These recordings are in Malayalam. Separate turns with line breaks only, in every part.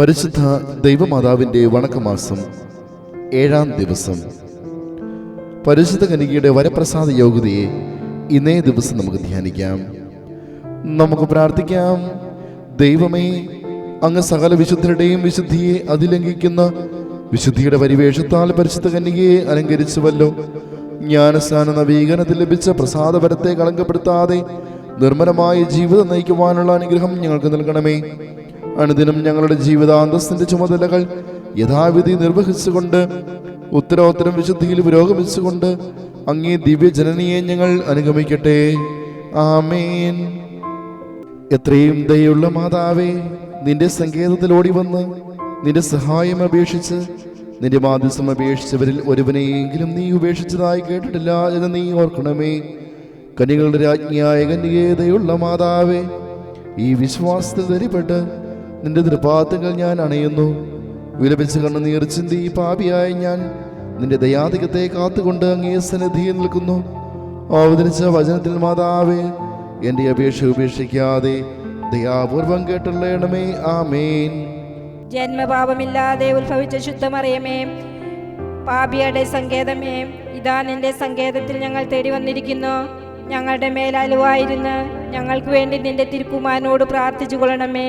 പരിശുദ്ധ ദൈവമാതാവിന്റെ വണക്കമാസം ഏഴാം ദിവസം. പരിശുദ്ധ കനികയുടെ വരപ്രസാദ യോഗ്യതയെ ഇന്നേ ദിവസം നമുക്ക് ധ്യാനിക്കാം. നമുക്ക് പ്രാർത്ഥിക്കാം. ദൈവമേ അങ്ങ് സകല വിശുദ്ധരുടെയും വിശുദ്ധിയെ അതിലംഘിക്കുന്ന വിശുദ്ധിയുടെ പരിവേഷത്താൽ പരിശുദ്ധ കന്യകയെ അലങ്കരിച്ചുവല്ലോ. ജ്ഞാനസ്ഥാന നവീകരണത്തിൽ ലഭിച്ച പ്രസാദപരത്തെ കളങ്കപ്പെടുത്താതെ നിർമ്മലമായ ജീവിതം നയിക്കുവാനുള്ള അനുഗ്രഹം ഞങ്ങൾക്ക് നൽകണമേ. അനുദിനം ഞങ്ങളുടെ ജീവിതാന്തസ്സിന്റെ ചുമതലകൾ യഥാവിധി നിർവഹിച്ചുകൊണ്ട് ഉത്തരോത്തരം വിശുദ്ധിയിൽ പുരോഗമിച്ചുകൊണ്ട് അങ്ങേ ദിവ്യജനനിയെ ഞങ്ങൾ അനുഗമിക്കട്ടെ. ആമേൻ. എത്രയും ദയുള്ള മാതാവേ നിന്റെ സങ്കേതത്തിൽ ഓടി വന്ന് നിന്റെ സഹായം അപേക്ഷിച്ച് നിന്റെ മാധ്യസം അപേക്ഷിച്ചവരിൽ ഒരുവനെയെങ്കിലും നീ ഉപേക്ഷിച്ചതായി കേട്ടിട്ടില്ല എന്ന് നീ ഓർക്കണമേ. കനികളുടെ രാജ്ഞിയായ കന്യകേതയുള്ള മാതാവേ ഈ വിശ്വാസത്തിൽ ധരിപ്പെട്ട് നിന്റെ തൃപാദങ്ങൾ ഞാൻ അണയുന്നു. വിലപിച്ച് കണ്ണുനീർ ചിന്തി പാപിയായ ഞാൻ. നിന്റെ ദയാധികത്തെ കാത്തുകൊണ്ട് അങ്ങേ സന്നിധിയിൽ നിൽക്കുന്നു. അവതരിച്ച വചനത്തിൽ മാതാവേ എന്റെ അപേക്ഷ ഉപേക്ഷിക്കാതെ ദയാപൂർവം കേട്ടുള്ളണമേ ആമേൻ.
ജന്മപാപമില്ലാതെ ഉത്ഭവിച്ച ശുദ്ധമറിയമേ പാപിയുടെ സങ്കേതമേ ഇതാ നിന്റെ സങ്കേതത്തിൽ ഞങ്ങൾ തേടി വന്നിരിക്കുന്നു. ഞങ്ങളുടെ മേൽ അലുവായിരുന്ന് ഞങ്ങൾക്ക് വേണ്ടി നിന്റെ തിരുക്കുമാനോട് പ്രാർത്ഥിച്ചു കൊള്ളണമേ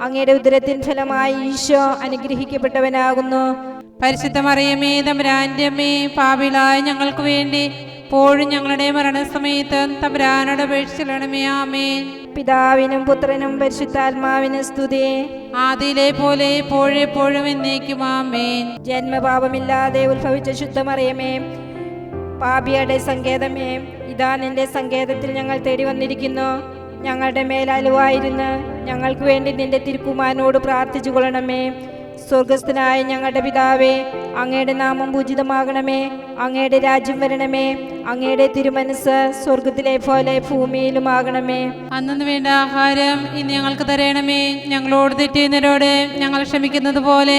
അങ്ങയുടെ ഉദരത്തിൻ ഫലമായി ഈശോ അനുഗ്രഹിക്കപ്പെട്ടവനാകുന്നു.
പരിശുദ്ധ മറിയമേ തമ്പുരാന്റെ അമ്മേ പാപിളായ ഞങ്ങൾക്ക് വേണ്ടി പോഴും ഞങ്ങളുടെ മരണസമയത്ത് തമ്പുരാനോട് അപേക്ഷിച്ചിടണമേ ആമേ
പിതാവിനും പുത്രനും പരിശുദ്ധാത്മാവിനും സ്തുതി.
ആദിയിലെ പോലെ എപ്പോഴെപ്പോഴും എന്നേക്കും ആമേൻ.
ജന്മപാപമില്ലാതെ ഉത്ഭവിച്ച ശുദ്ധമറിയമേ പാപിയുടെ സങ്കേതമേ ഇതാ നിന്റെ സങ്കേതത്തിൽ ഞങ്ങൾ തേടി വന്നിരിക്കുന്നു ഞങ്ങളുടെ മേൽ അലുവായിരുന്ന് ഞങ്ങൾക്ക് വേണ്ടി നിന്റെ തിരുക്കുമാനോട് പ്രാർത്ഥിച്ചു കൊള്ളണമേ. സ്വർഗസ്ഥനായ ഞങ്ങളുടെ പിതാവേ അങ്ങയുടെ നാമം പൂജിതമാകണമേ. അങ്ങയുടെ രാജ്യം വരണമേ. അങ്ങയുടെ തിരുമനസ് സ്വർഗത്തിലെ പോലെ ഭൂമിയിലും ആകണമേ
അന്നു വേണ്ട ആഹാരം ഇന്ന് ഞങ്ങൾക്ക് തരണമേ. ഞങ്ങളോട് തെറ്റിയുന്നവരോട് ഞങ്ങൾ ക്ഷമിക്കുന്നത് പോലെ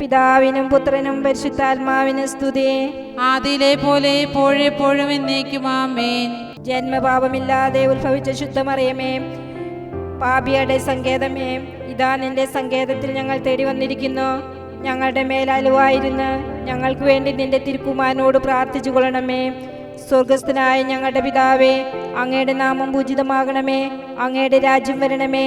പിതാവിനും പുത്രനും പരിശുദ്ധാത്മാവിനും സ്തുതി.
ആദിയിലെ പോലെ എപ്പോഴെപ്പോഴും എന്നേക്കും ആമേൻ.
ജന്മപാപമില്ലാതെ ഉത്ഭവിച്ച ശുദ്ധമറിയമേ പാപിയുടെ സങ്കേതമേ ഇതാ നിന്റെ സങ്കേതത്തിൽ ഞങ്ങൾ തേടി വന്നിരിക്കുന്നു. ഞങ്ങളുടെ മേൽ അലുവായിരുന്ന് ഞങ്ങൾക്ക് വേണ്ടി നിന്റെ തിരുക്കുമാനോട് പ്രാർത്ഥിച്ചു കൊള്ളണമേ. സ്വർഗസ്ഥനായ ഞങ്ങളുടെ പിതാവേ അങ്ങയുടെ നാമം പൂജിതമാകണമേ അങ്ങയുടെ രാജ്യം വരണമേ.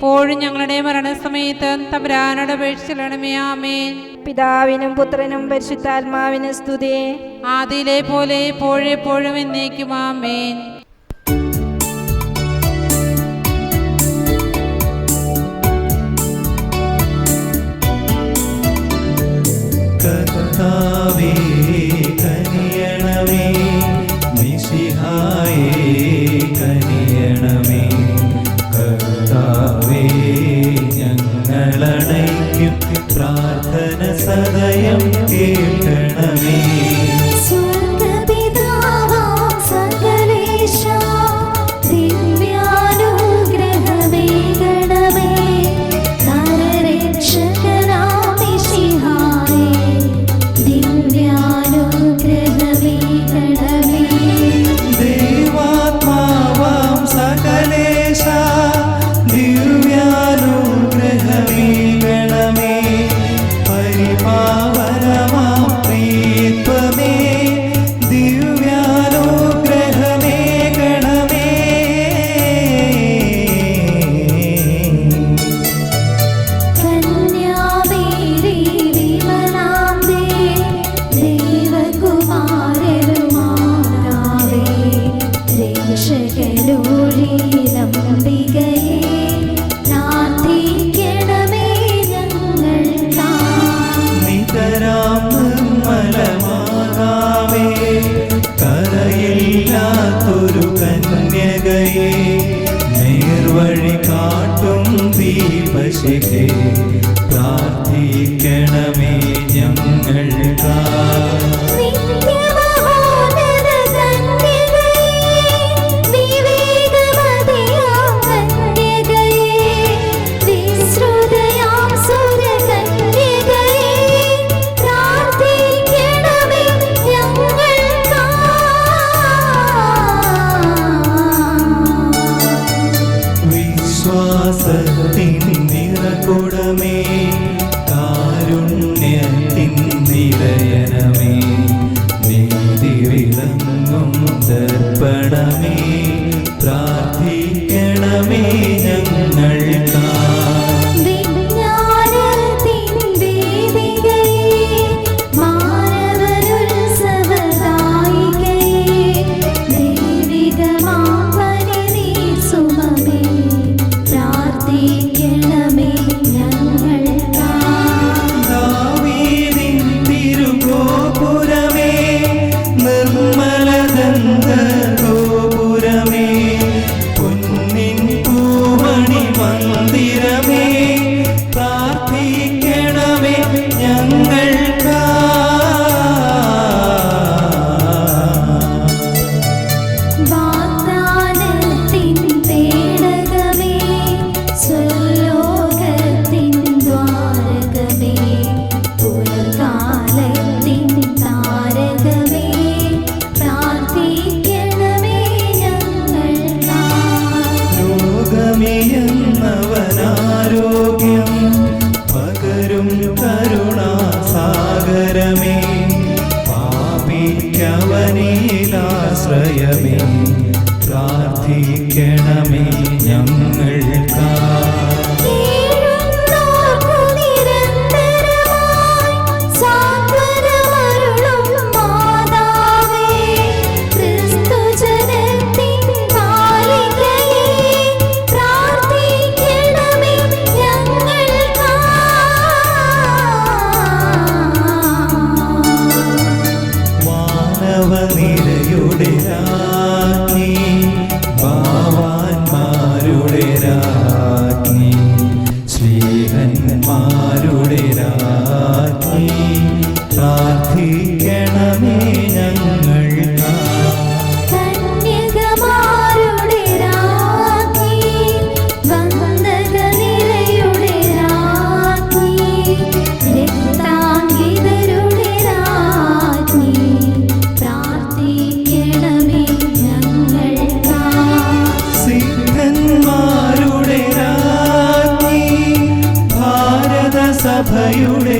പോഴും ഞങ്ങളുടെ മരണസമയത്ത് തമ്പുരാനോട് അപേക്ഷിച്ചിടണമേ ആമേൻ.
പിതാവിനും പുത്രനും പരിശുദ്ധാത്മാവിനും സ്തുതി
ആദിയിലെ പോലെ എപ്പോഴെപ്പോഴും എന്നേക്കും ആമേൻ.
സഭയുടെ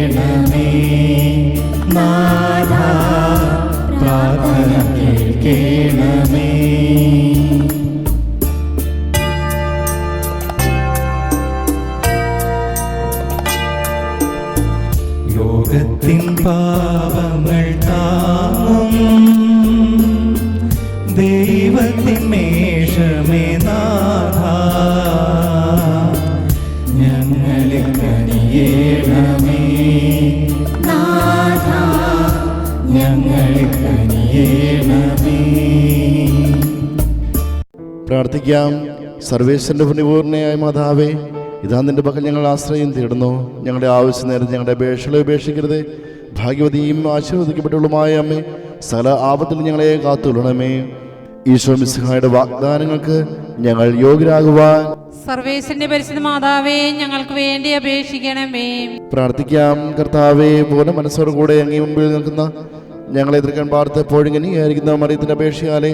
നാമേ
പ്രാർത്ഥിക്കാം. സർവേശ്വരന്റെ പുണ്യപൂർണയായ മാതാവേ ഇതാ നിന്റെ പക്കൽ ഞങ്ങൾ ആശ്രയം തേടുന്നു. ഞങ്ങളുടെ ആവശ്യം നേരം ഞങ്ങളുടെ അപേക്ഷകളെ ഉപേക്ഷിക്കരുത്. ഭാഗ്യവതിയും ആശീർവദിക്കപ്പെട്ടുള്ളതുമായ അമ്മേ സകല ആപത്തിൽ ഞങ്ങളെ കാത്തുകൊള്ളണമേ. ഈശോ മിസ്ഹായുടെ വാഗ്ദാനങ്ങൾക്ക് ഞങ്ങൾ യോഗ്യരാകുവാൻ
സർവേശ്വരന്റെ പരിശുദ്ധ മാതാവേ ഞങ്ങൾക്ക് വേണ്ടി അപേക്ഷിക്കണമേ.
പ്രാർത്ഥിക്കാം. കർത്താവേ പൂർണ മനസ്സോടുകൂടെ അങ്ങേ മുമ്പിൽ നിൽക്കുന്ന ഞങ്ങളെ എതിർക്കാൻ പാർത്തപ്പോഴും ഇങ്ങനെയായിരിക്കുന്ന മറിയത്തിന്റെ അപേക്ഷയാലെ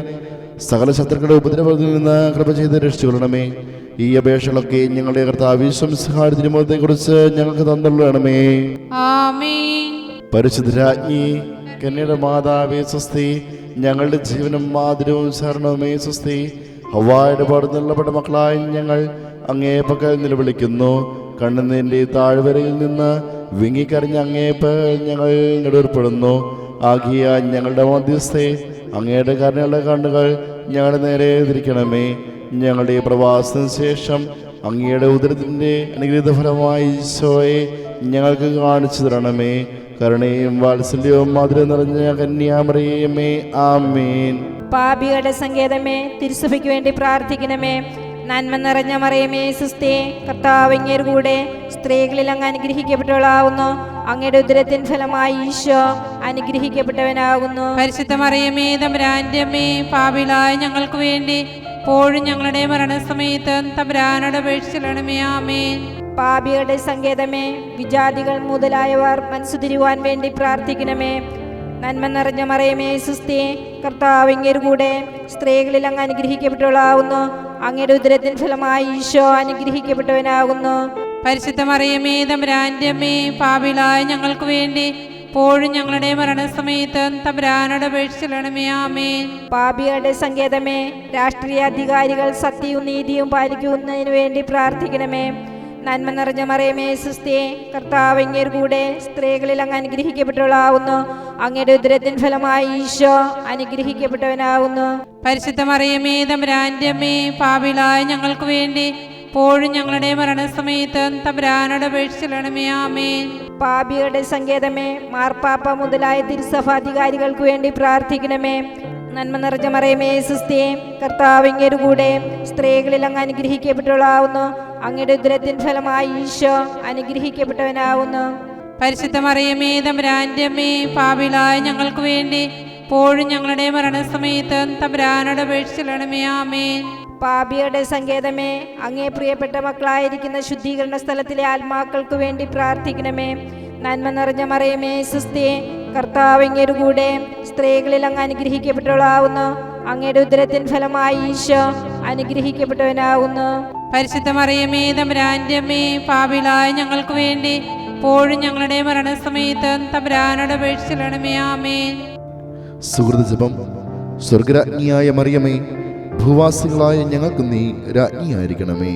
സകല ശത്രുക്കളുടെ ഉപദ്രവത്തിൽ നിന്ന് കൃപ ചെയ്ത് രക്ഷിച്ചുകൊള്ളണമേ. ഈ അപേക്ഷകളൊക്കെ ഞങ്ങളുടെ കർത്താവ് സംസ്കാരത്തിനുമത്തെ കുറിച്ച് ഞങ്ങൾക്ക് തന്നുള്ളണമേ. പരിശുദ്ധരാജ്ഞി കന്യയുടെ മാതാവേ സ്വസ്തി ഞങ്ങളുടെ ജീവനും മാതിരവും ശരണവുമേ സ്വസ്തി. ഹവായുടെ പാടുന്നുള്ളപ്പെട്ട മക്കളായി ഞങ്ങൾ അങ്ങേ പക്കൽ നിലവിളിക്കുന്നു. കണ്ണുനീരിന്റെ താഴ്വരയിൽ നിന്ന് വിങ്ങിക്കറിഞ്ഞ അങ്ങേപ്പ ഞങ്ങൾ നെടുവർപ്പെടുന്നു ആകിയ ഞങ്ങളുടെ മധ്യസ്ഥെ അങ്ങയുടെ കരുണയുള്ള കണ്ണുകൾ ഞങ്ങളുടെ നേരെ തിരിക്കണമേ ഞങ്ങളുടെ ഈ പ്രവാസത്തിന് ശേഷം അങ്ങയുടെ ഉദരത്തിന്റെ അനുഗ്രഹീത ഫലമായി ഈശോയെ ഞങ്ങൾക്ക് കാണിച്ചു തരണമേ. കരുണയും വാത്സല്യവും മധുരം നിറഞ്ഞ കന്യാമറിയമേ ആമേൻ.
പാപികളുടെ സങ്കേതമേ തിരുസഭയ്ക്ക് വേണ്ടി പ്രാർത്ഥിക്കണമേ. നന്മ നിറഞ്ഞ മറിയമേ സുസ്ഥേ കർത്താവ് അങ്ങേർ കൂടെ സ്ത്രീകളിൽ അങ്ങ് അനുഗ്രഹിക്കപ്പെട്ടവളാവുന്നു. അങ്ങയുടെ ഉദരത്തിൻ ഫലമായി ഈശോ അനുഗ്രഹിക്കപ്പെട്ടവനാകുന്നു
പരിശുദ്ധ മറിയമേ തമ്പുരാന്റെ അമ്മേ പാപിളായ ഞങ്ങൾക്ക് വേണ്ടി പോഴും ഞങ്ങളുടെ മരണസമയത്ത് തമ്പുരാനോട് അപേക്ഷിച്ചിടണമേ ആമേ
പാപികളുടെ സങ്കേതമേ വിജാതികൾ മുതലായവർ മനസ്സുതിരുവാൻ വേണ്ടി പ്രാർത്ഥിക്കണമേ. നന്മ നിറഞ്ഞ മറിയമേ സുസ്തി കർത്താവ് കൂടെ സ്ത്രീകളിൽ അങ്ങ് അനുഗ്രഹിക്കപ്പെട്ടവളാവുന്നു. അങ്ങയുടെ ഉദരത്തിൻ ഫലമായി ഈശോ അനുഗ്രഹിക്കപ്പെട്ടവനാകുന്നു.
പരിശുദ്ധ മറിയമേ പാപിലായ അമ്മേ ഞങ്ങൾക്ക് വേണ്ടി പോഴും ഞങ്ങളുടെ മരണസമയത്ത് തമ്പുരാനോട് അപേക്ഷിച്ചിടണമേ ആമേൻ.
പാപികളുടെ സങ്കേതമേ രാഷ്ട്രീയ അധികാരികൾ സത്യവും നീതിയും പാലിക്കുന്നതിന് വേണ്ടി പ്രാർത്ഥിക്കണമേ. നന്മ നിറഞ്ഞ മറിയമേ സുസ്ഥേ കർത്താവ് അങ്ങേർ കൂടെ സ്ത്രീകളിൽ അങ്ങ് അനുഗ്രഹിക്കപ്പെട്ടവളാവുന്നു അങ്ങയുടെ ഉദരത്തിൻ ഫലമായി ഈശോ അനുഗ്രഹിക്കപ്പെട്ടവനാവുന്നു.
പരിശുദ്ധ മറിയമേ തമ്പുരാന്റെ അമ്മേ ഞങ്ങൾക്ക് വേണ്ടി പോഴും ഞങ്ങളുടെ മരണസമയത്ത് തമ്പുരാനോട് അപേക്ഷിച്ചിടണമേ ആമേൻ.
പാപികളുടെ സങ്കേതമേ മാർപ്പാപ്പ മുതലായ തിരുസഭാധികാരികൾക്ക് വേണ്ടി പ്രാർത്ഥിക്കണമേ. നന്മ നിറഞ്ഞ മറിയമേ സുസ്തി കർത്താവ് കൂടെ സ്ത്രീകളിൽ അങ്ങ് അനുഗ്രഹിക്കപ്പെട്ടവളാവുന്നു അങ്ങയുടെ ഉദരത്തിൻ ഫലമായി ഈശോ അനുഗ്രഹിക്കപ്പെട്ടവനാവുന്നു.
പരിശുദ്ധ മറിയമേ തമ്പുരാന്റെ അമ്മേ പാപിളായ ഞങ്ങൾക്ക് വേണ്ടി പോഴും ഞങ്ങളുടെ മരണസമയത്ത് തമ്പുരാനോട് അപേക്ഷിച്ചിടണമേ ആമേൻ.
പാപിയുടെ സങ്കേതമേ അങ്ങേ പ്രിയപ്പെട്ട മക്കളായിരിക്കുന്ന ശുദ്ധീകരണ സ്ഥലത്തിലെ ആത്മാക്കൾക്ക് വേണ്ടി പ്രാർത്ഥിക്കണമേ. നന്മ നിറഞ്ഞ മറിയമേ സുസ്ഥേ കർത്താവ് ഇങ്ങേരു കൂടെ സ്ത്രീകളിൽ അങ്ങ് അനുഗ്രഹിക്കപ്പെട്ടവളാവുന്നു. അങ്ങയുടെ ഉദരത്തിൻ ഫലമായി ഈശോ അനുഗ്രഹിക്കപ്പെട്ടവനാകുന്നു
പരിശുദ്ധ മറിയമേ അമ്മേ പാപിളായ ഞങ്ങൾക്ക് വേണ്ടി ഇപ്പോഴും ഞങ്ങളുടെ മരണസമയത്ത് തമ്പുരാനോട് അപേക്ഷിച്ചിടണമേ ആമേൻ.
സുഹൃത ജപം സ്വർഗരാജ്ഞിയായ മറിയമേ ഭൂവാസികളായ ഞങ്ങൾക്ക് നീ രാജ്ഞിയായിരിക്കണമേ.